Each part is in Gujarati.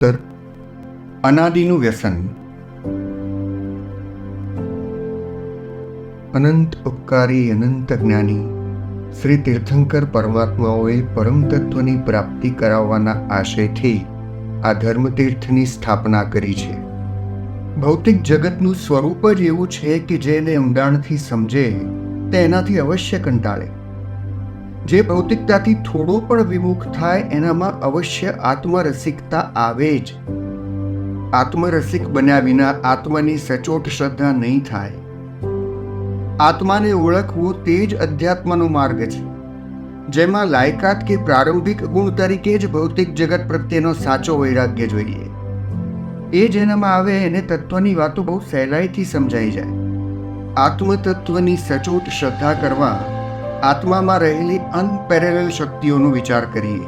તર અનાદિનું વ્યસન. અનંત ઉપકારી, અનંત જ્ઞાની, શ્રી તીર્થંકર પરમાત્માઓએ પરમ પ્રાપ્તિ કરાવવાના આશયથી આ ધર્મતીર્થની સ્થાપના કરી છે. ભૌતિક જગતનું સ્વરૂપ જ એવું છે કે જેને ઊંડાણથી સમજે તે એનાથી અવશ્ય કંટાળે. જે ભૌતિકતાથી થોડો પણ વિમુખ થાય એનામાં અવશ્ય આત્મરસિકતા આવે જ. આત્મરસિક બન્યા વિના આત્માની સચોટ શ્રદ્ધા નહીં થાય. આત્માને ઓળખવું તે જ અધ્યાત્મનો માર્ગ છે. જેમાં લાયકાત કે પ્રારંભિક ગુણ તરીકે જ ભૌતિક જગત પ્રત્યેનો સાચો વૈરાગ્ય જોઈએ. એ જેનામાં આવે એને તત્વની વાતો બહુ સહેલાઈથી સમજાઈ જાય. આત્મતત્વની સચોટ શ્રદ્ધા કરવા આત્મામાં રહેલી અનપેરેલ શક્તિઓનો વિચાર કરીએ.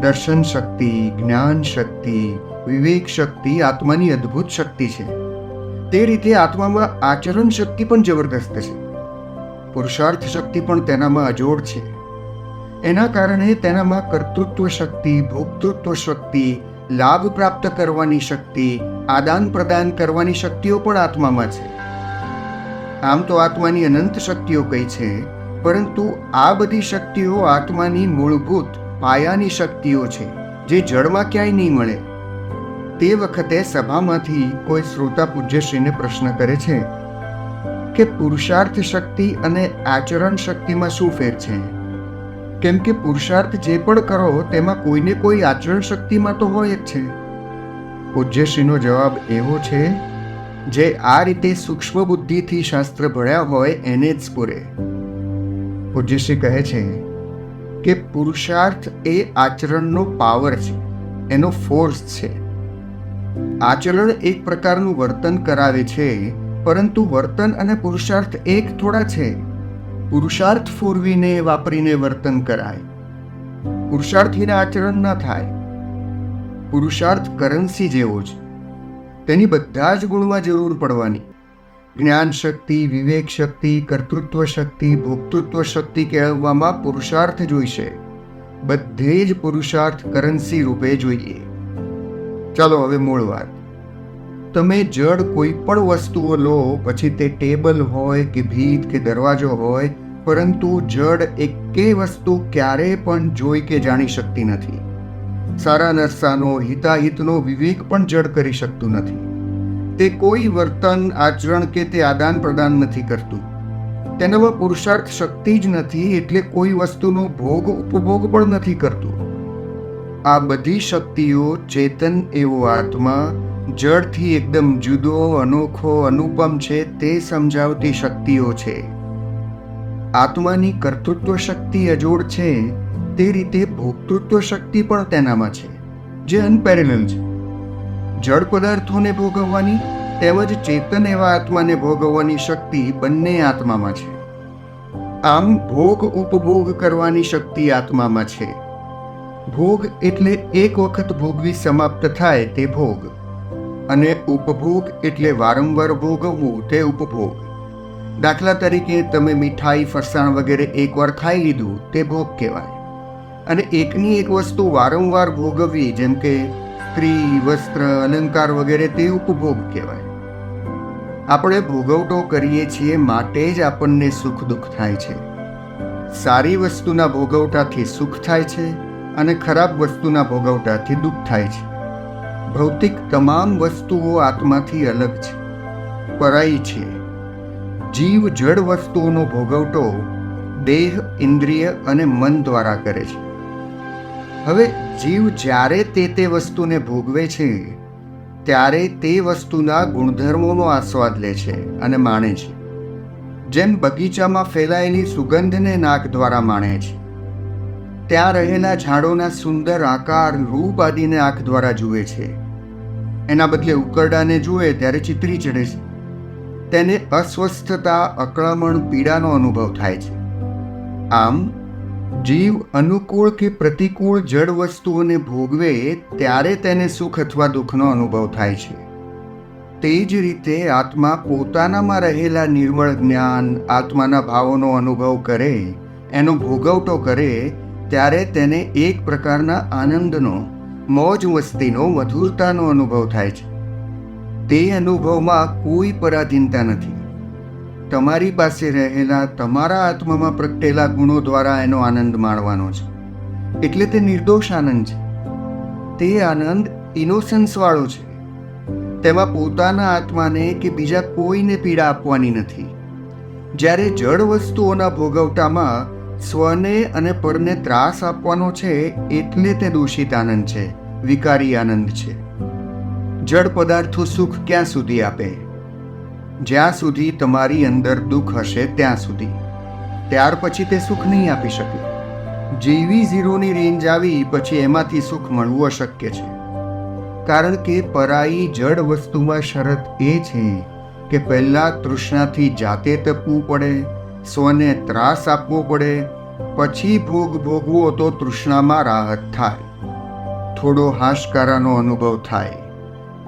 દર્શન શક્તિ, જ્ઞાન શક્તિ, વિવેક શક્તિ આત્માની અદ્ભુત શક્તિ છે. તે રીતે આત્મામાં આચરણ શક્તિ પણ જબરદસ્ત છે. પુરુષાર્થ શક્તિ પણ તેનામાં અજોડ છે. એના કારણે તેનામાં કર્તૃત્વ શક્તિ, ભોક્તૃત્વ શક્તિ, લાભ પ્રાપ્ત કરવાની શક્તિ, આદાન પ્રદાન કરવાની શક્તિઓ પણ આત્મામાં છે. આમ તો આત્માની અનંત શક્તિઓ કઈ છે? પરંતુ આ બધી શક્તિઓ આત્માની મૂળભૂત પાયાની શક્તિઓ છે, જે જળમાં ક્યાંય નહીં મળે. તે વખતે સભામાંથી કોઈ શ્રોતા પૂજ્યશ્રીને પ્રશ્ન કરે છે કે પુરુષાર્થ શક્તિ અને આચરણ શક્તિમાં શું ફેર છે? કેમ કે પુરુષાર્થ જે પણ કરો, તેમાં કોઈને કોઈ આચરણ શક્તિમાં તો હોય જ છે. પૂજ્યશ્રીનો જવાબ એવો છે, જે આ રીતે સૂક્ષ્મ બુદ્ધિથી શાસ્ત્ર ભણ્યા હોય, એને જ પૂરે પૂજ્યશ્રી કહે છે કે પુરુષાર્થ એ આચરણનો પાવર છે, એનો ફોર્સ છે. આચરણ એક પ્રકારનું વર્તન કરાવે છે, પરંતુ વર્તન અને પુરુષાર્થ એક થોડા છે. પુરુષાર્થ ફોરવીને વાપરીને વર્તન કરાય. પુરુષાર્થીને આચરણ ન થાય. પુરુષાર્થ કરન્સી જેવો જ. તેની બધા જ ગુણમાં જરૂર પડવાની. જ્ઞાન શક્તિ વિવેક શક્તિ કર્તૃત્વ શક્તિ ભોક્તૃત્વ શક્તિ કેળવવામાં પુરુષાર્થ જોઈશે. બધે જ પુરુષાર્થ કરન્સી રૂપે જોઈએ. ચાલો હવે મૂળ વાત. તમે જડ કોઈ પણ વસ્તુઓ લો, પછી તે ટેબલ હોય કે ભીત કે દરવાજો હોય, પરંતુ જડ એકે વસ્તુ ક્યારેય પણ જોઈ કે જાણી શકતી નથી. સારા નરસાનો, હિતાહિતનો વિવેક પણ જડ કરી શકતું નથી. તે કોઈ વર્તન, આચરણ કે તે આદાન પ્રદાન નથી કરતું. તેનામાં પુરુષાર્થ શક્તિ જ નથી એટલે કોઈ વસ્તુનો ભોગ, ઉપભોગ પણ નથી કરતું. આ બધી શક્તિઓ ચેતન એવો આત્મા જળથી એકદમ જુદો, અનોખો, અનુપમ છે તે સમજાવતી શક્તિઓ છે. આત્માની કર્તૃત્વ શક્તિ અજોડ છે, તે રીતે ભોગતૃત્વ શક્તિ પણ તેનામાં છે, જે અનપેરેલલ છે. જળ પદાર્થોને ભોગવવાની તેમજ ચેતન એવા આત્માને ભોગવવાની શક્તિ બંને આત્મામાં છે. આમ ભોગ ઉપભોગ કરવાની શક્તિ આત્મામાં છે. ભોગ એટલે એક વખત ભોગવી સમાપ્ત થાય તે ભોગ અને ઉપભોગ એટલે વારંવાર ભોગવવું તે ઉપભોગ. દાખલા તરીકે તમે મીઠાઈ, ફરસાણ વગેરે એકવાર ખાઈ લીધું તે ભોગ કહેવાય. અને એકની એક વસ્તુ વારંવાર ભોગવવી જેમ કે સ્ત્રી, વસ્ત્ર, અલંકાર વગેરે તે ઉપભોગ કહેવાય. આપણે ભોગવટો કરીએ છીએ માટે જ આપણને સુખ દુઃખ થાય છે. સારી વસ્તુના ભોગવટાથી સુખ થાય છે અને ખરાબ વસ્તુના ભોગવટાથી દુઃખ થાય છે. ભૌતિક તમામ વસ્તુઓ આત્માથી અલગ છે. પરાઈ છે. જીવ જડ વસ્તુઓનો ભોગવટો દેહ, ઇન્દ્રિય અને મન દ્વારા કરે છે. હવે જીવ જ્યારે તે તે વસ્તુને ભોગવે છે, ત્યારે તે વસ્તુના ગુણધર્મોનો આસ્વાદ લે છે અને માણે છે. જેમ બગીચામાં ફેલાયેલી સુગંધને નાક દ્વારા માણે છે, ત્યાં રહેલા ઝાડોના સુંદર આકાર, રૂપ આદિને આંખ દ્વારા જુએ છે. એના બદલે ઉકરડાને જુએ ત્યારે ચિતરી ચડે છે. તેને અસ્વસ્થતા અકળામણ પીડાનો અનુભવ થાય છે. આમ જીવ અનુકૂળ કે પ્રતિકૂળ જડ વસ્તુઓને ભોગવે ત્યારે તેને સુખ અથવા દુઃખનો અનુભવ થાય છે. તે જ રીતે આત્મા પોતાનામાં રહેલા નિર્મળ જ્ઞાન, આત્માના ભાવોનો અનુભવ કરે, એનો ભોગવટો કરે, ત્યારે તેને એક પ્રકારના આનંદનો, મોજ મસ્તીનો મધુરતાનો અનુભવ થાય છે. તે અનુભવમાં કોઈ પરાધીનતા નથી. તમારી પાસે રહેલા તમારા આત્મામાં પ્રગટેલા ગુણો દ્વારા એનો આનંદ માણવાનો છે. એટલે તે નિર્દોષ આનંદ છે. તે આનંદ ઇનોસન્સવાળો છે. તેમાં પોતાના આત્માને કે બીજા કોઈને પીડા આપવાની નથી. જ્યારે જળ વસ્તુઓના ભોગવટામાં સ્વને અને પરને ત્રાસ આપવાનો છે, એટલે તે દૂષિત આનંદ છે. વિકારી આનંદ છે. જળ પદાર્થો સુખ ક્યાં સુધી આપે? જ્યાં સુધી તમારી અંદર દુઃખ હશે ત્યાં સુધી. ત્યાર પછી તે સુખ નહીં આપી શકે. જેવી ઝીરોની રેન્જ આવી, પછી એમાંથી સુખ મળવું અશક્ય છે. કારણ કે પરાઈ જડ વસ્તુમાં શરત એ છે કે પહેલાં તૃષ્ણાથી જાતે તપવું પડે, સ્વને ત્રાસ આપવો પડે, પછી ભોગ ભોગવો તો તૃષ્ણામાં રાહત થાય. થોડો હાશકારાનો અનુભવ થાય.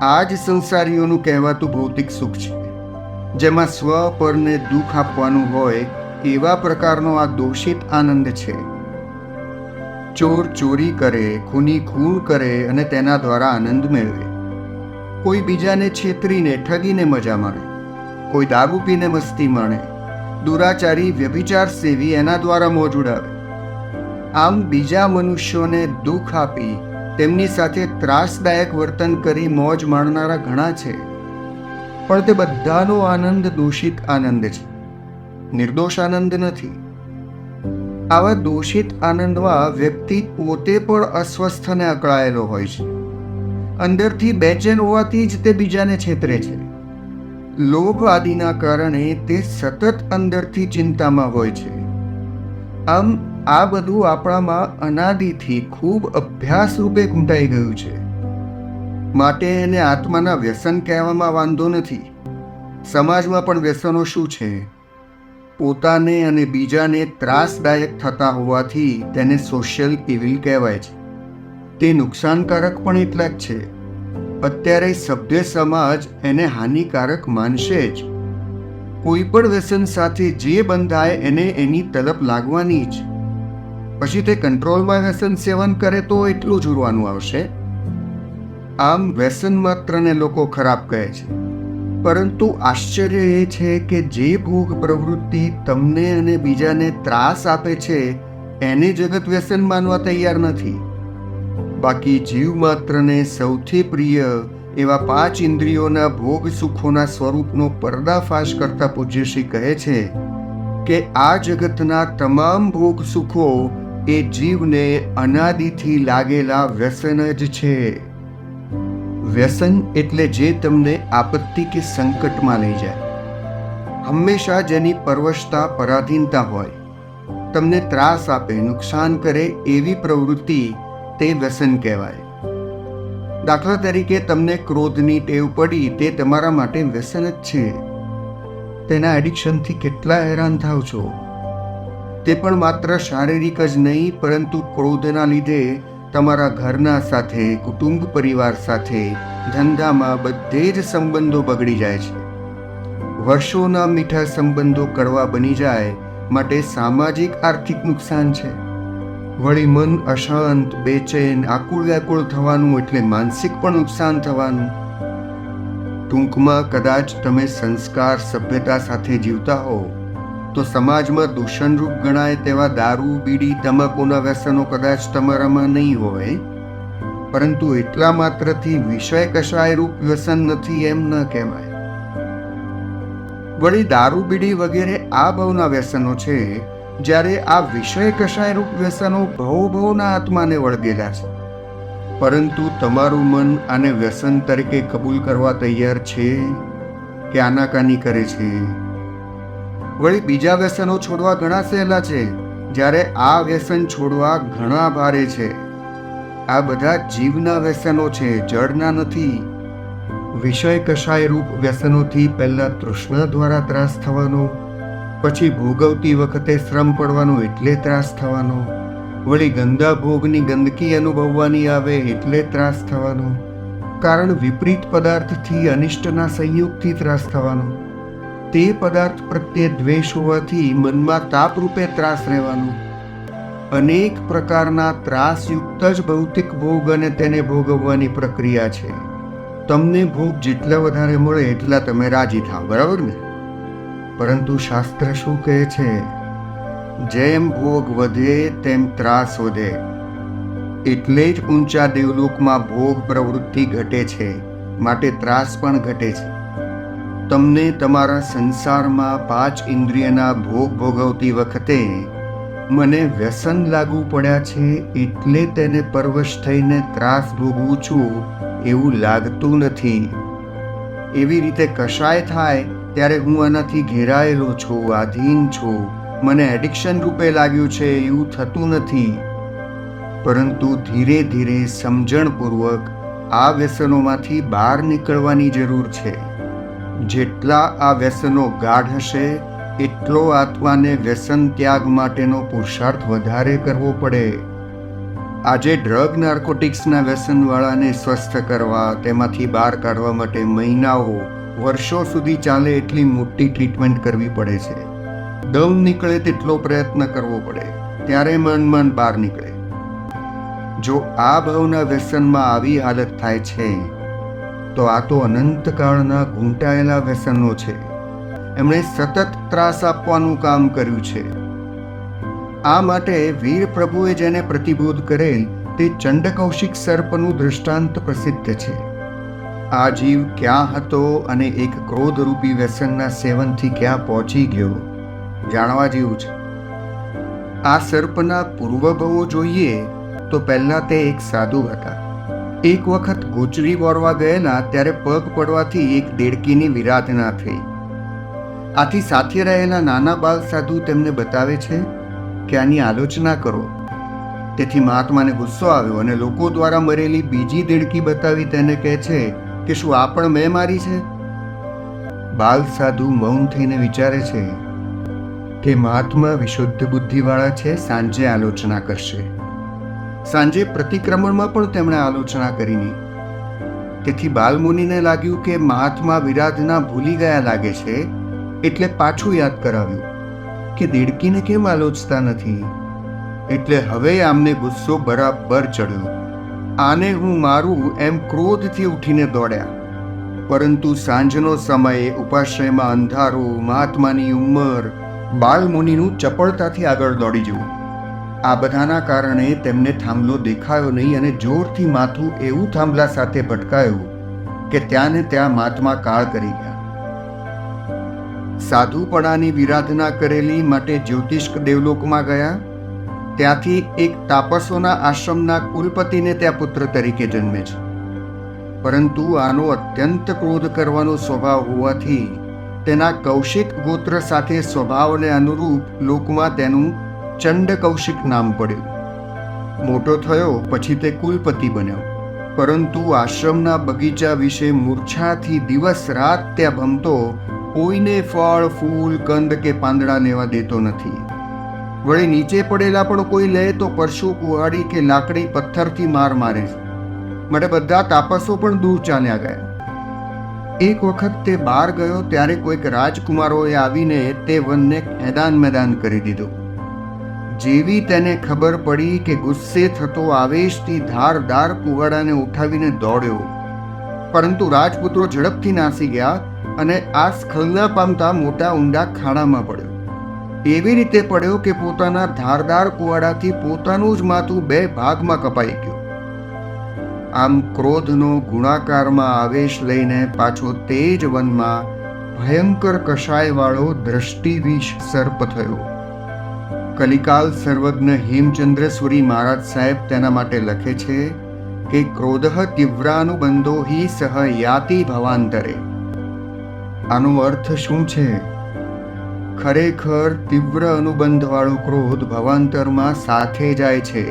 આ જ સંસારીઓનું કહેવાતું ભૌતિક સુખ છે. જેમાં સ્વ પરને દુઃખ આપવાનું હોય એવા પ્રકારનો આ દોષિત આનંદ છે. ચોર ચોરી કરે, ખૂની ખૂન કરે અને તેના દ્વારા આનંદ મેળવે. કોઈ બીજાને છેતરીને, ઠગીને મજા માણે. કોઈ દારૂ પીને મસ્તી માણે. દુરાચારી, વ્યભિચાર સેવી એના દ્વારા મોજ ઉડાવે. આમ બીજા મનુષ્યોને દુઃખ આપી તેમની સાથે ત્રાસદાયક વર્તન કરી મોજ માણનારા ઘણા છે. પણ તે બધાનો આનંદ, દૂષિત આનંદ છે. નિર્દોષ આનંદ નથી. આવા દૂષિત આનંદમાં વ્યક્તિ પોતે પણ અસ્વસ્થ અને અકળાયેલો હોય છે. અંદરથી બેચેન હોવાથી જ તે બીજાને છેતરે છે. લોભ આદિના કારણે તે સતત અંદરથી ચિંતામાં હોય છે. આમ આ બધું આપણામાં અનાદિથી ખૂબ અભ્યાસ રૂપે ઘૂંટાઈ ગયું છે. માટે એને આત્માના વ્યસન કહેવામાં વાંધો નથી. સમાજમાં પણ વ્યસનો શું છે? પોતાને અને બીજાને ત્રાસદાયક થતા હોવાથી તેને સોશિયલ ઇવિલ કહેવાય છે. તે નુકસાનકારક પણ એટલા જ છે. અત્યારે સભ્ય સમાજ એને હાનિકારક માનશે જ. કોઈ પણ વ્યસન સાથે જે બંધાય એને એની તલપ લાગવાની જ. પછી તે કંટ્રોલમાં વ્યસન સેવન કરે તો એટલું જ આવશે? આમ વ્યસન માત્રને લોકો ખરાબ કહે છે. પરંતુ આશ્ચર્ય એ છે કે જે ભોગ પ્રવૃત્તિ તમને અને બીજાને ત્રાસ આપે છે, એને જગત વ્યસન માનવા તૈયાર નથી. બાકી જીવ માત્રને સૌથી પ્રિય એવા પાંચ ઇન્દ્રિયોના ભોગ સુખોના સ્વરૂપનો પર્દાફાશ કરતા પૂજ્યશ્રી કહે છે કે આ જગતના તમામ ભોગ સુખો એ જીવને અનાદિથી લાગેલા વ્યસન જ છે. વ્યસન એટલે જે તમને આપત્તિ કે સંકટમાં લઈ જાય. હંમેશા જેની પરવશતા, પરાધીનતા હોય, તમને ત્રાસ આપે, નુકસાન કરે એવી પ્રવૃત્તિ તે વ્યસન કહેવાય. દાખલા તરીકે તમને ક્રોધની ટેવ પડી તે તમારા માટે વ્યસન જ છે. તેના એડિક્શનથી કેટલા હેરાન થાવ છો? તે પણ માત્ર શારીરિક જ નહીં, પરંતુ ક્રોધના લીધે તમારા ઘરના સાથે, કુટુંબ પરિવાર સાથે ધંધામાં બધે જ સંબંધો બગડી જાય છે. વર્ષોના મીઠા સંબંધો કડવા બની જાય માટે સામાજિક આર્થિક નુકસાન છે. વળી મન અશાંત, બેચેન, આકુળ વ્યાકુળ થવાનું એટલે માનસિક પણ નુકસાન થવાનું. ટૂંકમાં કદાચ તમે સંસ્કાર, સભ્યતા સાથે જીવતા હો તો સમાજમાં દૂષણરૂપ ગણાય તેવા દારૂ, બીડી, તમાકુના વ્યસનો કદાચ તમારામાં નહીં હોય. પરંતુ એટલા માત્રથી વિષય કશાયરૂપ વ્યસન નથી એમ ન કહેવાય. વળી દારૂ, બીડી વગેરે આ ભાવના વ્યસનો છે, જ્યારે આ વિષય કશાયરૂપ વ્યસનો ભવ ભવના આત્માને વળગેલા છે. પરંતુ તમારું મન આને વ્યસન તરીકે કબૂલ કરવા તૈયાર છે? કે આનાકાની કરે છે? વળી બીજા વ્યસનો છોડવા ઘણા સહેલા છે, જ્યારે આ વ્યસન છોડવા ઘણા ભારે છે. આ બધા જીવના વ્યસનો છે, જળના નથી. વિષય કશાય રૂપ વ્યસનોથી પહેલા તૃષ્ણા દ્વારા ત્રાસ થવાનો, પછી ભોગવતી વખતે શ્રમ પડવાનો એટલે ત્રાસ થવાનો, વળી ગંદા ભોગની ગંદકી અનુભવવાની આવે એટલે ત્રાસ થવાનો, કારણ વિપરીત પદાર્થથી અનિષ્ટના સંયોગથી ત્રાસ થવાનો. તે પદાર્થ પ્રત્યે દ્વેષ હોવાથી મનમાં તાપરૂપે ત્રાસ રહેવાનો. અનેક પ્રકારના ત્રાસયુક્ત જ ભૌતિક ભોગ અને તેને ભોગવવાની પ્રક્રિયા છે. તમને ભોગ જેટલા વધારે મળે એટલા તમે રાજી થાવ, બરાબર ને? પરંતુ શાસ્ત્ર શું કહે છે? જેમ ભોગ વધે, તેમ ત્રાસ વધે. એટલે જ ઊંચા દેવલોકમાં ભોગ પ્રવૃત્તિ ઘટે છે. માટે ત્રાસ પણ ઘટે છે. તમને તમારા સંસારમાં પાંચ ઇન્દ્રિયના ભોગ ભોગવતી વખતે મને વ્યસન લાગુ પડ્યા છે એટલે તેને પરવશ થઈને ત્રાસ ભોગવું છું એવું લાગતું નથી. એવી રીતે કશાય થાય ત્યારે હું આનાથી ઘેરાયેલો છું, આધીન છું. મને એડિક્શન રૂપે લાગ્યું છે એવું થતું નથી. પરંતુ ધીરે ધીરે સમજણપૂર્વક આ વ્યસનોમાંથી બહાર નીકળવાની જરૂર છે. જેટલા આ વ્યસનો ગાઢ હશે, એટલો આત્માને વ્યસન ત્યાગ માટેનો પુરુષાર્થ વધારે કરવો પડે. આજે ડ્રગ નાર્કોટિક્સના વ્યસનવાળાને સ્વસ્થ કરવા, તેમાંથી બહાર કાઢવા માટે મહિનાઓ, વર્ષો સુધી ચાલે એટલી મોટી ટ્રીટમેન્ટ કરવી પડે છે. દમ નીકળે તેટલો પ્રયત્ન કરવો પડે, ત્યારે મન મન બહાર નીકળે. જો આ ભાવના વ્યસનમાં આવી હાલત થાય છે તો આ તો અનંતકાળના ઘૂંટાયેલા વ્યસનો છે. એમણે સતત ત્રાસ આપવાનું કામ કર્યું છે. આ માટે વીર પ્રભુએ જેને પ્રતિબોધ કરેલ તે ચંડકૌશિક સર્પનું દૃષ્ટાંત પ્રસિદ્ધ છે. આ જીવ ક્યાં હતો અને એક ક્રોધરૂપી વ્યસનના સેવનથી ક્યાં પહોંચી ગયો, જાણવા જેવું છે. આ સર્પના પૂર્વભવો જોઈએ તો પહેલા તે એક સાધુ હતા. એક વખત ગોચરી વોરવા ગયેલા ત્યારે પગ પડવાથી એક દેડકીની વિરાધના થઈ. આથી સાથે રહેલા નાના બાલ સાધુ તેમને બતાવે છે કે આની આલોચના કરો. તેથી મહાત્માને ગુસ્સો આવ્યો અને લોકો દ્વારા મરેલી બીજી દેડકી બતાવી તેને કહે છે કે, શું આ પણ મેં મારી છે? બાલ સાધુ મૌન થઈને વિચારે છે કે, મહાત્મા વિશુદ્ધ બુદ્ધિવાળા છે, સાંજે આલોચના કરશે. સાંજે પ્રતિક્રમણમાં પણ તેમણે આલોચના કરીની, તેથી બાલમુનિને લાગ્યું કે મહાત્મા વિરાધના ભૂલી ગયા લાગે છે એટલે પાછું યાદ કરાવ્યું કે દેડકીને કેમ આલોચતા નથી? એટલે હવે આમને ગુસ્સો બરાબર ચડ્યો. આને હું મારું એમ ક્રોધથી ઉઠીને દોડ્યા. પરંતુ સાંજનો સમય ઉપાશ્રયમાં અંધારું, મહાત્માની ઉંમર, બાલમુનિનું ચપળતાથી આગળ દોડી જવું. આ બધાના કારણે તેમને થાંભલો દેખાયો નહીં અને જોરથી માથું એવું થાંભલા સાથે ભટકાયું કે ત્યાં ને ત્યાં માથમાં કાળ કરી ગયા. સાધુપણાની વિરાધના કરેલી માટે જ્યોતિષ્ક દેવલોકમાં ગયા. ત્યાંથી એક તાપસોના આશ્રમના કુલપતિને ત્યાં પુત્ર તરીકે જન્મે છે. પરંતુ આનો અત્યંત ક્રોધ કરવાનો સ્વભાવ હોવાથી તેના કૌશિક ગોત્ર સાથે સ્વભાવને અનુરૂપ લોકમાં તેનું ચંડ કૌશિક નામ પડ્યું. મોટો થયો, પછી તે કુલપતિ બન્યો. પરંતુ આશ્રમના બગીચા વિશે મૂર્છાથી દિવસ રાત ત્યાં ભમતો, કોઈને ફળ, ફૂલ, કંદ કે પાંદડા લેવા દેતો નથી. વળી નીચે પડેલા પણ કોઈ લે તો પરશુ કુહાડી કે લાકડી પથ્થરથી માર મારે માટે બધા તાપસો પણ દૂર ચાલ્યા ગયા. એક વખત તે બહાર ગયો, ત્યારે કોઈક રાજકુમારોએ આવીને તે વનને મેદાન મેદાન કરી દીધું. જેવી તેને ખબર પડી કે ગુસ્સે થતો આવેશથી ધારદાર કુવાડાને ઉઠાવીને દોડ્યો. પરંતુ રાજપુત્રો ઝડપથી નાસી ગયા અને આ સ્ખલના પામતા મોટા ઊંડા ખાડામાં પડ્યો. એવી રીતે પડ્યો કે પોતાના ધારદાર કુવાડાથી પોતાનું જ માથું બે ભાગમાં કપાઈ ગયું. આમ ક્રોધનો ગુણાકારમાં આવેશ લઈને પાછો તે જ વનમાં ભયંકર કષાયવાળો દ્રષ્ટિવિષ સર્પ થયો. કલિકાલ સર્વજ્ઞ હેમચંદ્રસુરી મહારાજ સાહેબ તેના માટે લખે છે કે ક્રોધ તીવ્રાનુબંધો હિ સહ યાતિ ભવાંતરે. આનો અર્થ શું છે? ખરેખર તીવ્ર અનુબંધવાળો ક્રોધ ભવાંતરમાં સાથે જાય છે.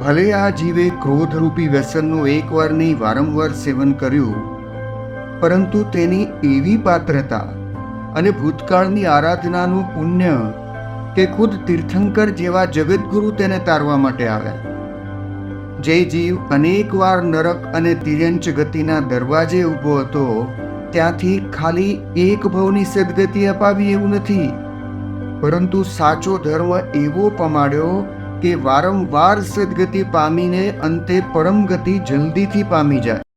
ભલે આ જીવે ક્રોધરૂપી વ્યસનનું એકવાર નહીં વારંવાર સેવન કર્યું, પરંતુ તેની એવી પાત્રતા અને ભૂતકાળની આરાધનાનું પુણ્ય કે ખુદ તીર્થંકર જેવા જગતગુરુ તેને તારવા માટે આવ્યા. જે જીવ અનેકવાર નરક અને તિર્યંચ ગતિના દરવાજે ઊભો હતો. ત્યાંથી ખાલી એક ભવની સદગતિ અપાવી એવું નથી. પરંતુ સાચો ધર્મ એવો પમાડ્યો કે વારંવાર સદગતિ પામીને અંતે પરમગતિ જલ્દીથી પામી જાય.